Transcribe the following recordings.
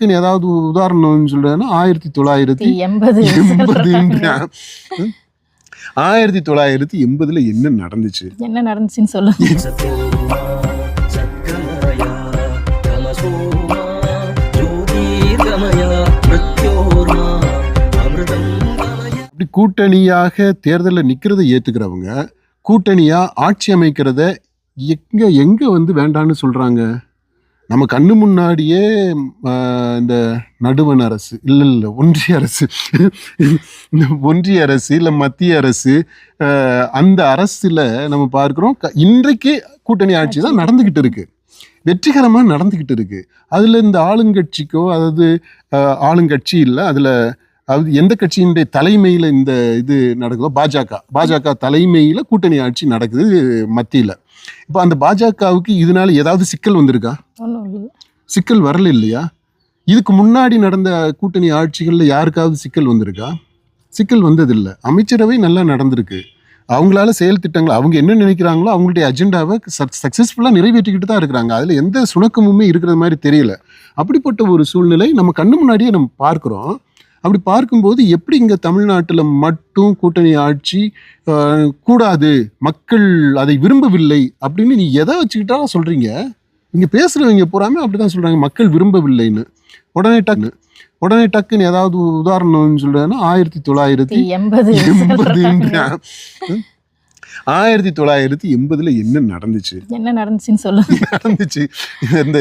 டக்குன்னு ஏதாவது உதாரணம் சொல்றதுன்னா ஆயிரத்தி தொள்ளாயிரத்தி எண்பது. ஆயிரத்தி தொள்ளாயிரத்தி எண்பதுல என்ன நடந்துச்சு? என்ன நடந்துச்சுன்னு சொல்லுங்க. இப்படி கூட்டணியாக தேர்தலில் நிற்கிறத ஏற்றுக்கிறவங்க கூட்டணியாக ஆட்சி அமைக்கிறத எங்கே எங்கே வந்து வேண்டான்னு சொல்கிறாங்க நம்ம கண்ணு முன்னாடியே இந்த நடுவண் அரசு இல்லை இல்லை ஒன்றிய அரசு இந்த ஒன்றிய அரசு இல்லை மத்திய அரசு அந்த அரசுல நம்ம பார்க்கிறோம் இன்றைக்கு கூட்டணி ஆட்சி தான் நடந்துகிட்டு இருக்கு. வெற்றிகரமாக நடந்துகிட்டு இருக்கு. அதுல இந்த ஆளுங்கட்சிக்கோ அதாவது ஆளுங்கட்சி இல்லை அதுல அதாவது எந்த கட்சியினுடைய தலைமையில இந்த இது நடக்குதோ பாஜக. பாஜக தலைமையில கூட்டணி ஆட்சி நடக்குது மத்தியில. இப்போ அந்த பாஜகவுக்கு இதனால ஏதாவது சிக்கல் வந்திருக்கா? சிக்கல் வரல இல்லையா? இதுக்கு முன்னாடி நடந்த கூட்டணி ஆட்சிகளில் யாருக்காவது சிக்கல் வந்திருக்கா? சிக்கல் வந்ததில்லை. அமைச்சரவை நல்லா நடந்திருக்கு. அவங்களால செயல் திட்டங்கள் அவங்க என்ன நினைக்கிறாங்களோ அவங்களுடைய அஜெண்டாவை சக்ஸஸ்ஃபுல்லாக நிறைவேற்றிக்கிட்டு தான் இருக்கிறாங்க. அதில் எந்த சுணக்கமுமே இருக்கிற மாதிரி தெரியல. அப்படிப்பட்ட ஒரு சூழ்நிலை நம்ம கண்ணு முன்னாடியே நம்ம பார்க்குறோம். அப்படி பார்க்கும்போது எப்படி இங்கே தமிழ்நாட்டில் மட்டும் கூட்டணி ஆட்சி கூடாது மக்கள் அதை விரும்பவில்லை அப்படின்னு நீ எதை வச்சுக்கிட்டா சொல்கிறீங்க இங்க பேசுறவங்க பூராமே அப்படிதான் சொல்றாங்க மக்கள் விரும்பவில்லைன்னு. உடனே டக்கு உடனே டக்குன்னு ஏதாவது உதாரணம் சொல்றேன்னா ஆயிரத்தி தொள்ளாயிரத்தி எண்பது எண்பது ஆயிரத்தி தொள்ளாயிரத்தி எண்பதுல என்ன நடந்துச்சு? என்ன நடந்துச்சுன்னு சொல்லுங்க நடந்துச்சு? இந்த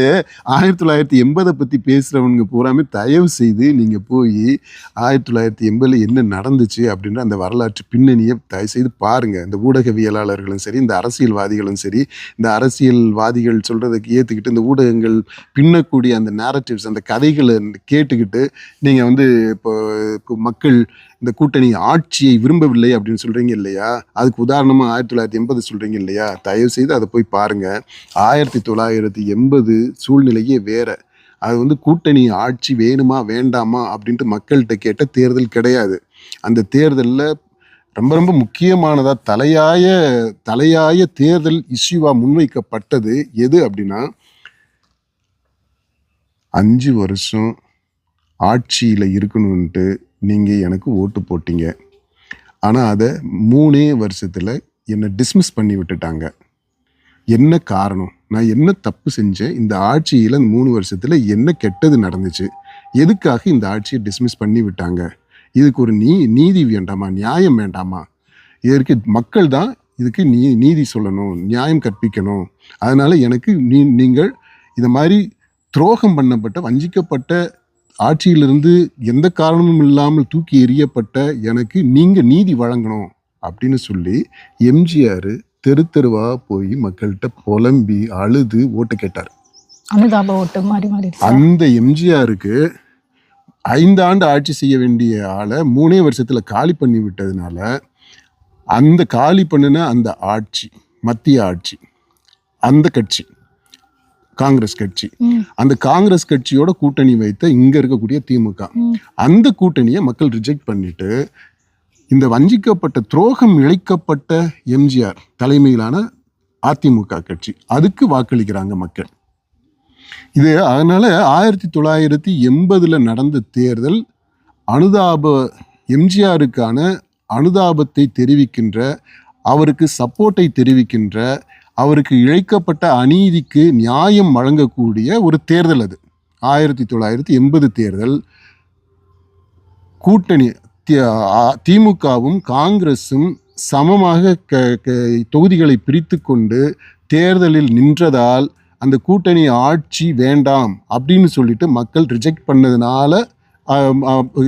ஆயிரத்தி தொள்ளாயிரத்தி எண்பதை பத்தி பேசுறவங்க பூராமே தயவு செய்து நீங்க போய் ஆயிரத்தி தொள்ளாயிரத்தி எண்பதுல என்ன நடந்துச்சு அப்படின்ற அந்த வரலாற்று பின்னணியை தயவு செய்து பாருங்க. இந்த ஊடகவியலாளர்களும் சரி இந்த அரசியல்வாதிகளும் சரி இந்த அரசியல்வாதிகள் சொல்றதுக்கு ஏத்துக்கிட்டு இந்த ஊடகங்கள் பின்னக்கூடிய அந்த நேரட்டிவ்ஸ் அந்த கதைகளை கேட்டுக்கிட்டு நீங்க வந்து இப்போ இப்போ மக்கள் இந்த கூட்டணி ஆட்சியை விரும்பவில்லை அப்படின்னு சொல்கிறீங்க இல்லையா? அதுக்கு உதாரணமாக ஆயிரத்தி தொள்ளாயிரத்தி எண்பது சொல்கிறீங்க இல்லையா? தயவு செய்து அதை போய் பாருங்க. ஆயிரத்தி தொள்ளாயிரத்தி எண்பது சூழ்நிலையே வேற. அது வந்து கூட்டணி ஆட்சி வேணுமா வேண்டாமா அப்படின்ட்டு மக்கள்கிட்ட கேட்ட தேர்தல் கிடையாது. அந்த தேர்தலில் ரொம்ப ரொம்ப முக்கியமானதாக தலையாய தலையாய தேர்தல் இஷ்யூவாக முன்வைக்கப்பட்டது எது அப்படின்னா அஞ்சு வருஷம் ஆட்சியில் இருக்கணும்ன்ட்டு நீங்கள் எனக்கு ஓட்டு போட்டீங்க. ஆனால் அதை மூணே வருஷத்தில் என்னை டிஸ்மிஸ் பண்ணி விட்டுட்டாங்க. என்ன காரணம்? நான் என்ன தப்பு செஞ்சேன்? இந்த ஆட்சியில் இந்த மூணு வருஷத்தில் என்ன கெட்டது நடந்துச்சு? எதுக்காக இந்த ஆட்சியை டிஸ்மிஸ் பண்ணி விட்டாங்க? இதுக்கு ஒரு நீ நீதி வேண்டாமா? நியாயம் வேண்டாமா? இதற்கு மக்கள் தான் இதுக்கு நீ நீதி சொல்லணும் நியாயம் கற்பிக்கணும். அதனால் எனக்கு நீ நீங்கள் இதை மாதிரி துரோகம் பண்ணப்பட்ட வஞ்சிக்கப்பட்ட ஆட்சியிலிருந்து எந்த காரணமும் இல்லாமல் தூக்கி எறியப்பட்ட எனக்கு நீங்க நீதி வழங்கணும் அப்படின்னு சொல்லி எம்ஜிஆர் தெரு தெருவா போய் மக்கள்கிட்ட புலம்பி அழுது ஓட்டு கேட்டார். அனுதாப ஓட்டு மாறி மாறி அந்த எம்ஜிஆருக்கு ஐந்து ஆண்டு ஆட்சி செய்ய வேண்டிய ஆளை மூணே வருஷத்துல காலி பண்ணி விட்டதுனால அந்த காலி பண்ணின அந்த ஆட்சி மத்திய ஆட்சி அந்த கட்சி. காங்கிரஸ் கட்சி. அந்த காங்கிரஸ் கட்சியோட கூட்டணி வைத்த இங்க இருக்கக்கூடிய திமுக. அந்த கூட்டணியை மக்கள் ரிஜெக்ட் பண்ணிட்டு இந்த வஞ்சிக்கப்பட்ட துரோகம் இழைக்கப்பட்ட எம்ஜிஆர் தலைமையிலான அதிமுக கட்சி அதுக்கு வாக்களிக்கிறாங்க மக்கள் இது அதனால ஆயிரத்தி தொள்ளாயிரத்தி எண்பதுல நடந்த தேர்தல் அனுதாப எம்ஜிஆருக்கான அனுதாபத்தை தெரிவிக்கின்ற அவருக்கு சப்போர்ட்டை தெரிவிக்கின்ற அவருக்கு இழைக்கப்பட்ட அநீதிக்கு நியாயம் வழங்கக்கூடிய ஒரு தேர்தல் அது. ஆயிரத்தி தொள்ளாயிரத்தி எண்பது தேர்தல். கூட்டணி திமுகவும் காங்கிரஸும் சமமாக க க- தொகுதிகளை பிரித்து கொண்டு தேர்தலில் நின்றதால் அந்த கூட்டணி ஆட்சி வேண்டாம் அப்படின்னு சொல்லிட்டு மக்கள் ரிஜெக்ட் பண்ணதுனால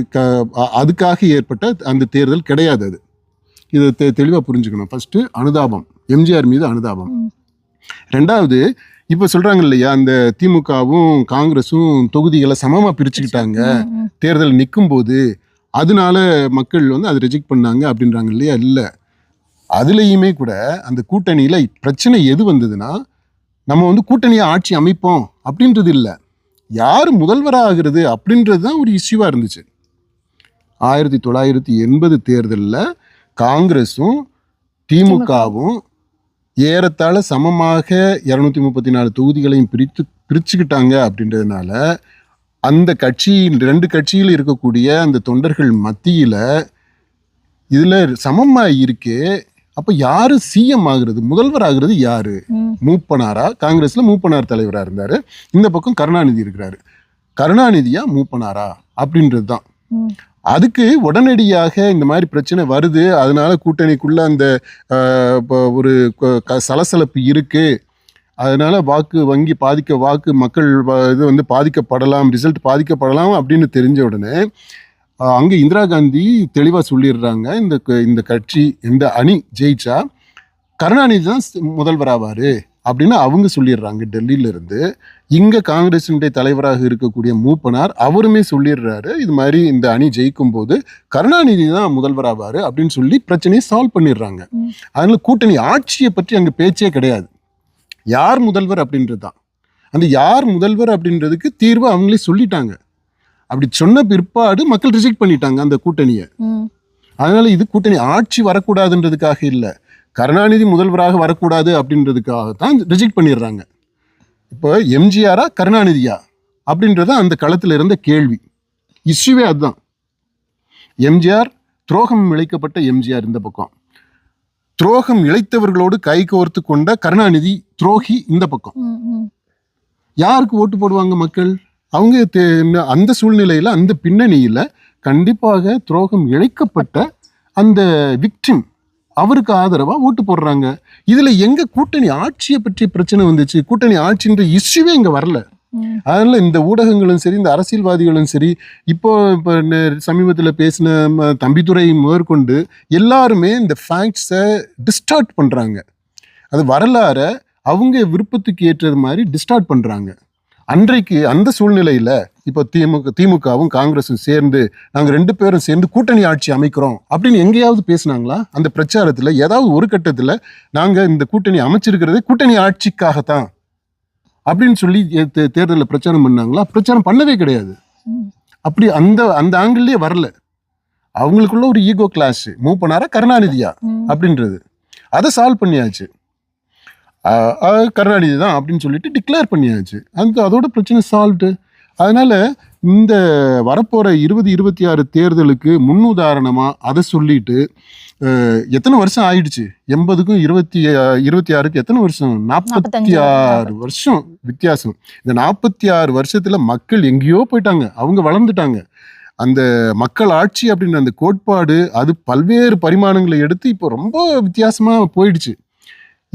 க- அதுக்காக ஏற்பட்ட அந்த தேர்தல் கிடையாது அது. இதை தெ தெளிவாக புரிஞ்சுக்கணும். ஃபர்ஸ்ட் அனுதாபம். எம்ஜிஆர் மீது அனுதாபம். ரெண்டாவது இப்போ சொல்றாங்க இல்லையா அந்த திமுகவும் காங்கிரஸும் தொகுதிகளை சமமாக பிரிச்சுக்கிட்டாங்க. தேர்தல் நிற்கும் போது அதனால மக்கள் வந்து அதை ரிஜெக்ட் பண்ணாங்க அப்படின்றாங்க இல்லையா? இல்லை. அதுலேயுமே கூட அந்த கூட்டணியில் பிரச்சனை எது வந்ததுன்னா நம்ம வந்து கூட்டணியை ஆட்சி அமைப்போம் அப்படின்றது இல்லை. யார் முதல்வராகிறது அப்படின்றது தான் ஒரு இஷ்யூவாக இருந்துச்சு. ஆயிரத்தி தொள்ளாயிரத்தி எண்பது தேர்தலில் காங்கிரஸும் திமுகவும் ஏறத்தாழ சமமாக இரநூத்தி முப்பத்தி நாலு தொகுதிகளையும் பிரித்து பிரிச்சுக்கிட்டாங்க அப்படின்றதுனால அந்த கட்சியின் ரெண்டு கட்சியில் இருக்கக்கூடிய அந்த தொண்டர்கள் மத்தியில இதுல சமமா இருக்கே அப்ப யாரு சிஎம் ஆகுறது? முதல்வர் ஆகுறது யாரு. மூப்பனாரா? காங்கிரஸ்ல மூப்பனார் தலைவரா இருந்தாரு. இந்த பக்கம் கருணாநிதி இருக்கிறாரு. கருணாநிதியா மூப்பனாரா? அப்படின்றது தான். அதுக்கு உடனடியாக இந்த மாதிரி பிரச்சனை வருது. அதனால கூட்டணிக்குள்ள அந்த ஒரு க- க- சலசலப்பு இருக்கு. அதனால வாக்கு வங்கி பாதிக்க வாக்கு மக்கள் இது வந்து பாதிக்கப்படலாம் ரிசல்ட் பாதிக்கப்படலாம் அப்படின்னு தெரிஞ்ச உடனே அங்கே இந்திரா காந்தி தெளிவாக சொல்லிடுறாங்க. இந்த க- இந்த கட்சி இந்த அணி ஜெயிச்சா கருணாநிதி தான் முதல்வராவார். முதல்வர் அப்படின்னு அவங்க சொல்லிடுறாங்க டெல்லியில இருந்து இங்க காங்கிரசினுடைய தலைவராக இருக்கக்கூடிய மூப்பனார் அவருமே சொல்லிடுறாரு இது மாதிரி இந்த அணி ஜெயிக்கும் போது கருணாநிதி தான் முதல்வர் ஆவாரு அப்படின்னு சொல்லி பிரச்சனையை சால்வ் பண்ணிடுறாங்க. அதனால கூட்டணி ஆட்சியை பற்றி அங்க பேச்சே கிடையாது. யார் முதல்வர் அப்படின்றது தான் அந்த யார் முதல்வர் அப்படின்றதுக்கு தீர்வு அவங்களே சொல்லிட்டாங்க. அப்படி சொன்ன பிற்பாடு மக்கள் ரிஜெக்ட் பண்ணிட்டாங்க அந்த கூட்டணியை. அதனால இது கூட்டணி ஆட்சி வரக்கூடாதுன்றதுக்காக இல்லை. கருணாநிதி முதல்வராக வரக்கூடாது அப்படின்றதுக்காக தான் ரிஜெக்ட் பண்ணிடுறாங்க. இப்போ எம்ஜிஆரா கருணாநிதியா அப்படின்றத அந்த களத்தில் இருந்த கேள்வி. இஷ்யூவே அதுதான். எம்ஜிஆர் துரோகம் இழைக்கப்பட்ட எம்ஜிஆர் இந்த பக்கம். துரோகம் இழைத்தவர்களோடு கை கோர்த்து கொண்ட கருணாநிதி துரோகி இந்த பக்கம். யாருக்கு ஓட்டு போடுவாங்க மக்கள்? அவங்க அந்த சூழ்நிலையில அந்த பின்னணியில கண்டிப்பாக துரோகம் இழைக்கப்பட்ட அந்த விக்டிம் அவருக்கு ஆதரவா ஓட்டு போடுறாங்க. இதுல எங்க கூட்டணி ஆட்சியை பற்றிய பிரச்சனை வந்துச்சு? கூட்டணி ஆட்சின்ற இஷ்யூவே இங்க வரல. அதனால இந்த ஊடகங்களும் சரி இந்த அரசியல்வாதிகளும் சரி இப்போ இப்போ சமீபத்தில் பேசின ம, தம்பிதுரை முதற்கொண்டு எல்லாருமே இந்த ஃபேக்ட்ஸை டிஸ்டார்ட் பண்ணுறாங்க அது வரலாறை அவங்க விருப்பத்துக்கு ஏற்றது மாதிரி டிஸ்டார்ட் பண்ணுறாங்க அன்றைக்கு அந்த சூழ்நிலையில் இப்போ திமுக திமுகவும் காங்கிரஸும் சேர்ந்து நாங்கள் ரெண்டு பேரும் சேர்ந்து கூட்டணி ஆட்சி அமைக்கிறோம் அப்படின்னு எங்கேயாவது பேசுனாங்களா? அந்த பிரச்சாரத்தில் ஏதாவது ஒரு கட்டத்தில் நாங்கள் இந்த கூட்டணி அமைச்சிருக்கிறதே கூட்டணி ஆட்சிக்காகத்தான் அப்படின்னு சொல்லி தேர்தலில் பிரச்சாரம் பண்ணாங்களா? பிரச்சாரம் பண்ணவே கிடையாது. அப்படி அந்த அந்த ஆங்கிள்லயே வரல. அவங்களுக்குள்ள ஒரு ஈகோ கிளாஷ் மூவ் பண்ணாரா கருணாநிதியா. அப்படின்றது. அதை சால்வ் பண்ணியாச்சு. கருணாநிதி தான் அப்படின்னு சொல்லிட்டு டிக்ளேர் பண்ணியாச்சு. அந்த அதோட பிரச்சனை சால்வ்டு அதனால இந்த வரப்போற இருபது இருபத்தி ஆறு தேர்தலுக்கு முன்னுதாரணமா அதை சொல்லிட்டு எத்தனை வருஷம் ஆயிடுச்சு? எண்பதுக்கும் இருபத்தி இருபத்தி ஆறுக்கு எத்தனை வருஷம்? நாற்பத்தி ஆறு வருஷம் வித்தியாசம். இந்த நாற்பத்தி ஆறு வருஷத்துல மக்கள் எங்கேயோ போயிட்டாங்க. அவங்க வளர்ந்துட்டாங்க. அந்த மக்கள் ஆட்சி அப்படின்ற அந்த கோட்பாடு அது பல்வேறு பரிமாணங்களை எடுத்து இப்போ ரொம்ப வித்தியாசமா போயிடுச்சு.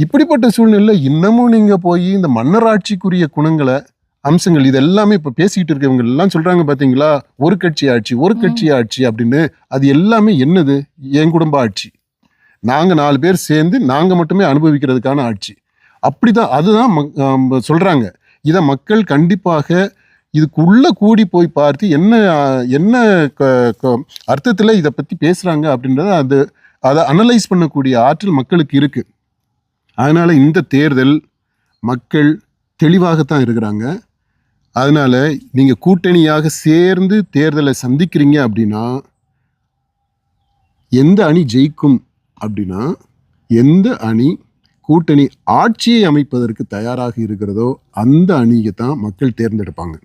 இப்படிப்பட்ட சூழ்நிலையில இன்னமும் நீங்க போய் இந்த மன்னர் ஆட்சிக்குரிய குணங்களை அம்சங்கள் இது எல்லாமே இப்ப பேசிக்கிட்டு இருக்கவங்க எல்லாம் சொல்றாங்க பாத்தீங்களா? ஒரு கட்சி ஆட்சி ஒரு கட்சி ஆட்சி அப்படின்னு. அது எல்லாமே என்னது? என் குடும்ப ஆட்சி. நாங்க நாலு பேர் சேர்ந்து நாங்க மட்டுமே அனுபவிக்கிறதுக்கான ஆட்சி. அப்படிதான் அதுதான் மக்- ஆம், சொல்றாங்க. இதை மக்கள் கண்டிப்பாக இதுக்குள்ள கூடி போய் பார்த்து என்ன என்ன அர்த்தத்துல இதை பத்தி பேசுறாங்க அப்படின்றத அது அதை அனலைஸ் பண்ணக்கூடிய ஆற்றல் மக்களுக்கு இருக்கு. அதனால் இந்த தேர்தல் மக்கள் தெளிவாகத்தான் இருக்கிறாங்க. அதனால் நீங்கள் கூட்டணியாக சேர்ந்து தேர்தலை சந்திக்கிறீங்க அப்படின்னா எந்த அணி ஜெயிக்கும் அப்படின்னா எந்த அணி கூட்டணி ஆட்சியை அமைப்பதற்கு தயாராக இருக்கிறதோ அந்த அணியை தான் மக்கள் தேர்ந்தெடுப்பாங்க.